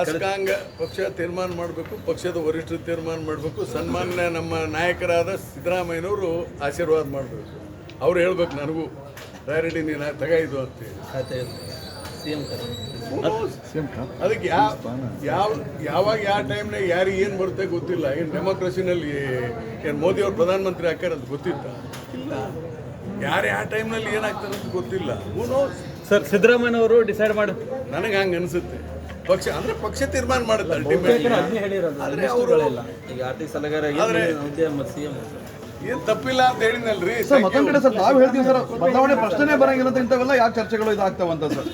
ಶಾಸಕಾಂಗ ಪಕ್ಷ ತೀರ್ಮಾನ ಮಾಡಬೇಕು ಪಕ್ಷದ ವರಿಷ್ಠರು ತೀರ್ಮಾನ ಮಾಡಬೇಕು ಸನ್ಮಾನ್ಯ ನಮ್ಮ ನಾಯಕರಾದ ಸಿದ್ದರಾಮಯ್ಯನವರು ಆಶೀರ್ವಾದ ಮಾಡಬೇಕು. ಅವ್ರು ಹೇಳ್ಬೇಕು ನನಗೂ ರಾಯರೆಡ್ಡಿ ನೀನು ತಗ ಇದು ಅಂತೇಳಿ ಅದಕ್ಕೆ ಯಾವ ಯಾವ ಯಾವಾಗ ಯಾವ ಟೈಮ್ನಾಗ ಯಾರಿಗೆ ಏನು ಬರುತ್ತೆ ಗೊತ್ತಿಲ್ಲ. ಏನು ಡೆಮೋಕ್ರಸಿನಲ್ಲಿ ಏನು ಮೋದಿ ಅವರು ಪ್ರಧಾನಮಂತ್ರಿ ಹಾಕ್ಯಾರ ಅಂತ ಗೊತ್ತಿತ್ತ? ಇಲ್ಲ. ಯಾರು ಯಾವ ಟೈಮ್ನಲ್ಲಿ ಏನಾಗ್ತಾರೆ ಅಂತ ಗೊತ್ತಿಲ್ಲ. ಸರ್ ಸಿದ್ದರಾಮಯ್ಯನವರು ಡಿಸೈಡ್ ಮಾಡಿ. ನನಗೆ ಹಂಗೆ ಅನಿಸುತ್ತೆ. ಪಕ್ಷ ಅಂದ್ರೆ ಪಕ್ಷ ತೀರ್ಮಾನ ಮಾಡುತ್ತೆ ಅಲ್ಟಿಮೇಟ್ ಆದ್ರೆ ಅವರು ಈಗ ಆರ್ಥಿಕ ಆದ್ರೆ- ಸಿಎಂ ಏನ್ ತಪ್ಪಿಲ್ಲ ಅಂತ ಹೇಳಿದ್ನಲ್ರಿ? ಸರ್ ಮತ್ತೊಂದ್ ಕಡೆ ಸರ್ ತಾವು ಹೇಳ್ತೀವಿ ಸರ್ ಬದಲಾವಣೆ ಪ್ರಶ್ನೆ ಬರಂಗಿಲ್ಲ ಅಂತ ಇಂಥವೆಲ್ಲ ಯಾಕೆ ಚರ್ಚೆಗಳು ಇದಾಗ್ತಾವಂತ ಸರ್?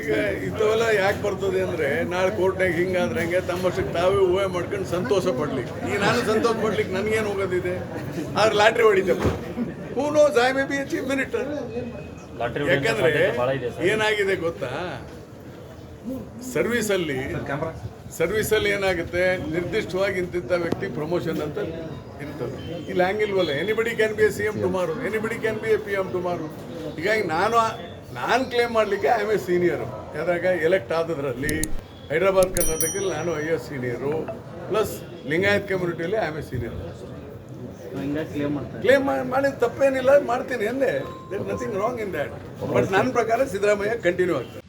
ಈಗ ಇಂಥವೆಲ್ಲ ಯಾಕೆ ಬರ್ತದೆ ಅಂದ್ರೆ ನಾಳೆ ಕೋರ್ಟ್ನಾಗ ಹಿಂಗಾದ್ರೆ ಹಂಗೆ ತಮ್ಮಷ್ಟಕ್ಕೆ ತಾವೇ ಊಹೆ ಮಾಡ್ಕೊಂಡು ಸಂತೋಷ ಪಡ್ಲಿಕ್ಕೆ ಈಗ ನಾನು ಸಂತೋಷ ಪಡ್ಲಿಕ್ಕೆ ನನಗೇನು ಹೋಗೋದಿದೆ? ಆದ್ರೆ lottery ಹೊಡಿತಪ್ಪ who know I may be achieve minute minister ಯಾಕಂದ್ರೆ ಏನಾಗಿದೆ ಗೊತ್ತಾ? ಸರ್ವಿಸಲ್ಲಿ ಸರ್ವಿಸಲ್ಲಿ ಏನಾಗುತ್ತೆ? ನಿರ್ದಿಷ್ಟವಾಗಿ ಇಂತಿಂಥ ವ್ಯಕ್ತಿ ಪ್ರಮೋಷನ್ ಅಂತ ಇರ್ತದೆ. ಇಲ್ಲಿ ಹಂಗಿಲ್ವಲ್ಲ. Anybody can be a C M tomorrow anybody can be a P M tomorrow ಹೀಗಾಗಿ ನಾನು ನಾನು ಕ್ಲೇಮ್ ಮಾಡಲಿಕ್ಕೆ ಐ ಎಂ ಎ ಸೀನಿಯರು ಯಾವಾಗ ಎಲೆಕ್ಟ್ ಆದದ್ರಲ್ಲಿ ಹೈದರಾಬಾದ್ ಕರ್ನಾಟಕದಲ್ಲಿ ನಾನು I is senior plus Lingayat ಕಮ್ಯುನಿಟಿಯಲ್ಲಿ I am a senior claim ಮಾಡಿದ ತಪ್ಪೇನಿಲ್ಲ ಮಾಡ್ತೀನಿ ಎಂದೆ. Nothing wrong in that but ನನ್ನ ಪ್ರಕಾರ ಸಿದ್ದರಾಮಯ್ಯ ಕಂಟಿನ್ಯೂ ಆಗ್ತದೆ